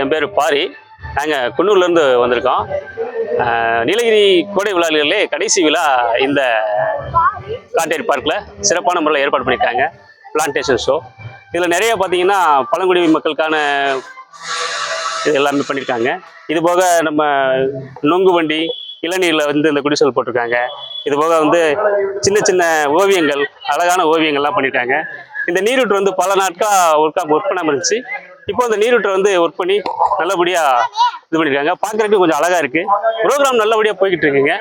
என் பேர் பாரி. நாங்கள் குன்னூர்லேருந்து வந்திருக்கோம். நீலகிரி கோடை விழாவிலே கடைசி விழா இந்த காட்டேரி பார்க்கில் சிறப்பான முறையில் ஏற்பாடு பண்ணியிருக்காங்க. பிளான்டேஷன் ஷோ இதில் நிறைய பார்த்தீங்கன்னா பழங்குடி மக்களுக்கான இது எல்லாமே பண்ணியிருக்காங்க. இது போக நம்ம நொங்கு வண்டி இளநீரில் வந்து இந்த குடிசல் போட்டிருக்காங்க. இது போக வந்து சின்ன சின்ன ஓவியங்கள் அழகான ஓவியங்கள்லாம் பண்ணியிருக்காங்க. இந்த நீரூற்று வந்து பல நாட்கள் ஒர்க்காக ஒர்க் பண்ணாமல் இருந்துச்சு. இப்போ அந்த நீரூட்டை வந்து ஒர்க் பண்ணி நல்லபடியாக இது பண்ணியிருக்காங்க பார்க்குறதுக்கு கொஞ்சம் அழகாக இருக்குது ப்ரோக்ராம் நல்லபடியாக போய்கிட்டு இருக்குங்க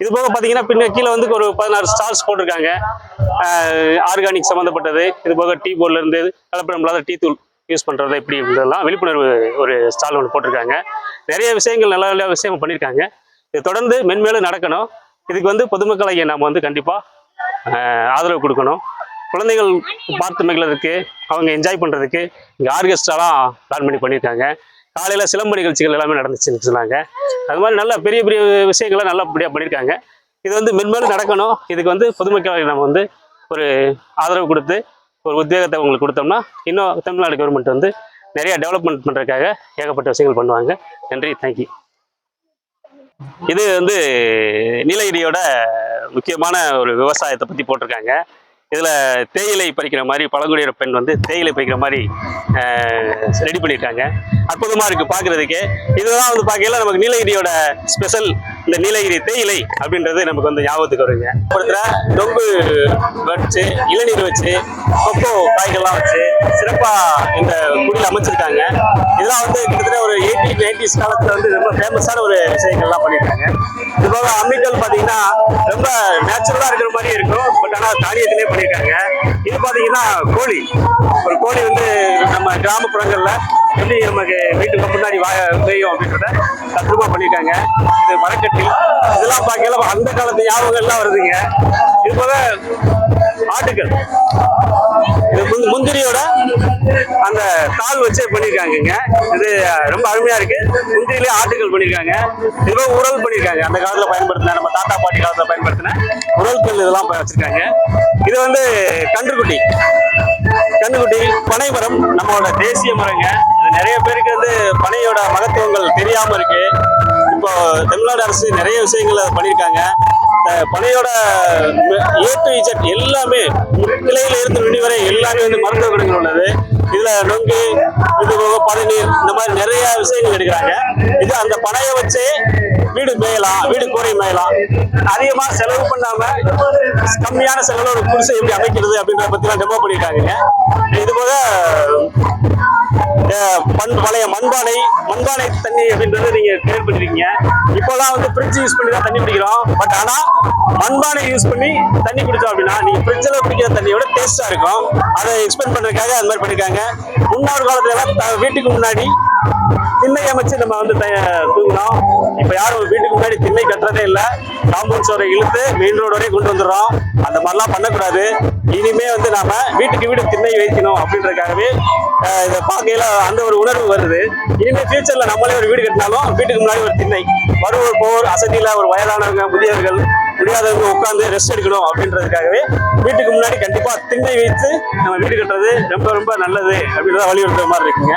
இது போக பார்த்தீங்கன்னா பின்ன கீழே வந்து ஒரு பதினாறு ஸ்டார்ஸ் போட்டிருக்காங்க. ஆர்கானிக் சம்மந்தப்பட்டது இது போக டீ போர்ட்லேருந்து கலப்படம் இல்லாத டீ தூள் யூஸ் பண்ணுறது எப்படி இதெல்லாம் விழிப்புணர்வு ஒரு ஸ்டால் ஒன்று போட்டிருக்காங்க. நிறைய விஷயங்கள் நல்ல நல்ல விஷயம் பண்ணியிருக்காங்க இது தொடர்ந்து மென்மேலும் நடக்கணும். இதுக்கு வந்து பொதுமக்களாகிய நாம் வந்து கண்டிப்பாக ஆதரவு கொடுக்கணும். குழந்தைகள் பார்த்து மகிழறதுக்கு அவங்க என்ஜாய் பண்ணுறதுக்கு இங்கே ஆர்கெஸ்ட்ராலாம் பிளான் பண்ணி பண்ணியிருக்காங்க காலையில் சிலம்பு நிகழ்ச்சிகள் எல்லாமே நடந்துச்சுன்னு சொன்னாங்க. அது மாதிரி நல்ல பெரிய பெரிய விஷயங்களை நல்லபடியாக பண்ணியிருக்காங்க இது வந்து மென்மேலும் நடக்கணும். இதுக்கு வந்து பொதுமக்கள் நம்ம வந்து ஒரு ஆதரவு கொடுத்து ஒரு உத்வேகத்தை உங்களுக்கு கொடுத்தோம்னா இன்னும் தமிழ்நாடு கவர்மெண்ட் வந்து நிறைய டெவலப்மெண்ட் பண்ணுறதுக்காக ஏகப்பட்ட விஷயங்கள் பண்ணுவாங்க. நன்றி தேங்க்யூ இது வந்து நீலகிரியோட முக்கியமான ஒரு விவசாயத்தை பற்றி போட்டிருக்காங்க. இதில் தேயிலை பறிக்கிற மாதிரி பழங்குடியிற பெண் வந்து தேயிலை பறிக்கிற மாதிரி ரெடி பண்ணியிருக்காங்க அற்புதமாக இருக்குது பார்க்குறதுக்கே இதெல்லாம் வந்து பார்க்கல நமக்கு நீலகிரியோட ஸ்பெஷல் இந்த நீலகிரி தேயிலை அப்படின்றது நமக்கு வந்து ஞாபகத்துக்கு வருங்க. ஒருத்தர நொங்கு வச்சு இளநீர் வச்சு கொக்கோ காய்கள்லாம் வச்சு சிறப்பாக இந்த குடியில் அமைச்சிருக்காங்க. இதெல்லாம் வந்து கிட்டத்தட்ட ஒரு எயிட்டி நைன்டிஸ் காலத்தில் வந்து ரொம்ப ஃபேமஸான ஒரு விஷயங்கள்லாம் பண்ணியிருக்காங்க இது போக அம்மிக்கல் பார்த்தீங்கன்னா ரொம்ப நேச்சுரலாக இருக்கிற மாதிரி இருக்கும். பட் ஆனால் தானியத்திலே பண்ணியிருக்காங்க இது பார்த்தீங்கன்னா கோழி. ஒரு கோழி வந்து நம்ம கிராமப்புறங்களில் எப்படி நமக்கு வீட்டுக்கு முன்னாடி வா மேயும் அப்படின்றத தத்ரூபமா பண்ணியிருக்காங்க இது மரக்கட்டில். இதெல்லாம் பார்க்கல அந்த காலத்து ஞாபகங்கள்லாம் வருதுங்க. இது போக ஆட்டுக்கள் இது முந்திரியோட அந்த தாள் வச்சு பண்ணியிருக்காங்கங்க இது ரொம்ப அருமையா இருக்கு. முந்திரியிலே ஆட்டுக்கள் பண்ணியிருக்காங்க இது உரல் பண்ணியிருக்காங்க அந்த காலத்தில் பயன்படுத்தின நம்ம தாத்தா பாட்டி காலத்தில் பயன்படுத்தின உரல் இதெல்லாம் வச்சிருக்காங்க. இது வந்து கன்றுக்குட்டி. கன்றுக்குட்டி பனை மரம் நம்மளோட தேசிய மரங்க. இது நிறைய பேருக்கு வந்து பனையோட மகத்துவங்கள் தெரியாம இருக்கு. இப்போ தமிழ்நாடு அரசு நிறைய விஷயங்களை பண்ணியிருக்காங்க. பனையோட ஏ டு இஜட் எல்லாமே கிளையில இருந்து நுனி வரை எல்லாமே வந்து மருத்துவ குணங்கள் உள்ளது. இதுல நொங்கு இது போக பதநீர் இந்த மாதிரி நிறைய விஷயங்கள் எடுக்கிறாங்க. இது அந்த பனையை வச்சே வீடு மேயலாம் வீடு கூரை மேயலாம். அதிகமா செலவு பண்ணாம கம்மியான செலவில் ஒரு குடிசை எப்படி அமைக்கிறது அப்படின்றத பத்தி எல்லாம் டெமோ பண்ணியிருக்காங்க. இது போக மண் பழைய மண்பானை மண்பானை தண்ணி அப்படின்றது நீங்க கிளியர் பண்ணிருக்கீங்க இப்போதான் வந்து ஃப்ரிட்ஜ் யூஸ் பண்ணி தான் தண்ணி பிடிக்கிறோம். பட் ஆனா மண்பானை யூஸ் பண்ணி தண்ணி குடிச்சோம் அப்படின்னா நீங்க ஃப்ரிட்ஜில் பிடிக்கிற தண்ணியோட டேஸ்டா இருக்கும். அதை எக்ஸ்பிளைன் பண்றதுக்காக அது மாதிரி பண்ணிருக்காங்க. முன்னோர் காலத்துல எல்லாம் த- வீட்டுக்கு முன்னாடி திண்ணை அமைச்சு நம்ம வந்து தூங்கினோம். இப்ப யாரும் வீட்டுக்கு முன்னாடி திண்ணை கட்டுறதே இல்ல. காம்பவுண்ட் சோரை இழுத்து மெயின் ரோடு வரையும் கொண்டு வந்துடுறோம். அந்த மாதிரிலாம் பண்ணக்கூடாது. இனிமே வந்து நாம வீட்டுக்கு வீடு திண்ணை வைக்கணும் அப்படின்றதுக்காகவே இதை பார்க்கையில அந்த ஒரு உணர்வு வருது. இனிமே ஃபியூச்சர்ல நம்மளே ஒரு வீடு கட்டினாலும் வீட்டுக்கு முன்னாடி ஒரு திண்ணை. வருவோர் போர் அசதியில ஒரு வயதானவங்க முதியவர்கள் முடியாதவங்க உட்காந்து ரெஸ்ட் எடுக்கணும் அப்படின்றதுக்காகவே வீட்டுக்கு முன்னாடி கண்டிப்பா திண்ணை வைத்து நம்ம வீடு கட்டுறது ரொம்ப ரொம்ப நல்லது அப்படின்றத வலியுறுத்துற மாதிரி இருக்குங்க.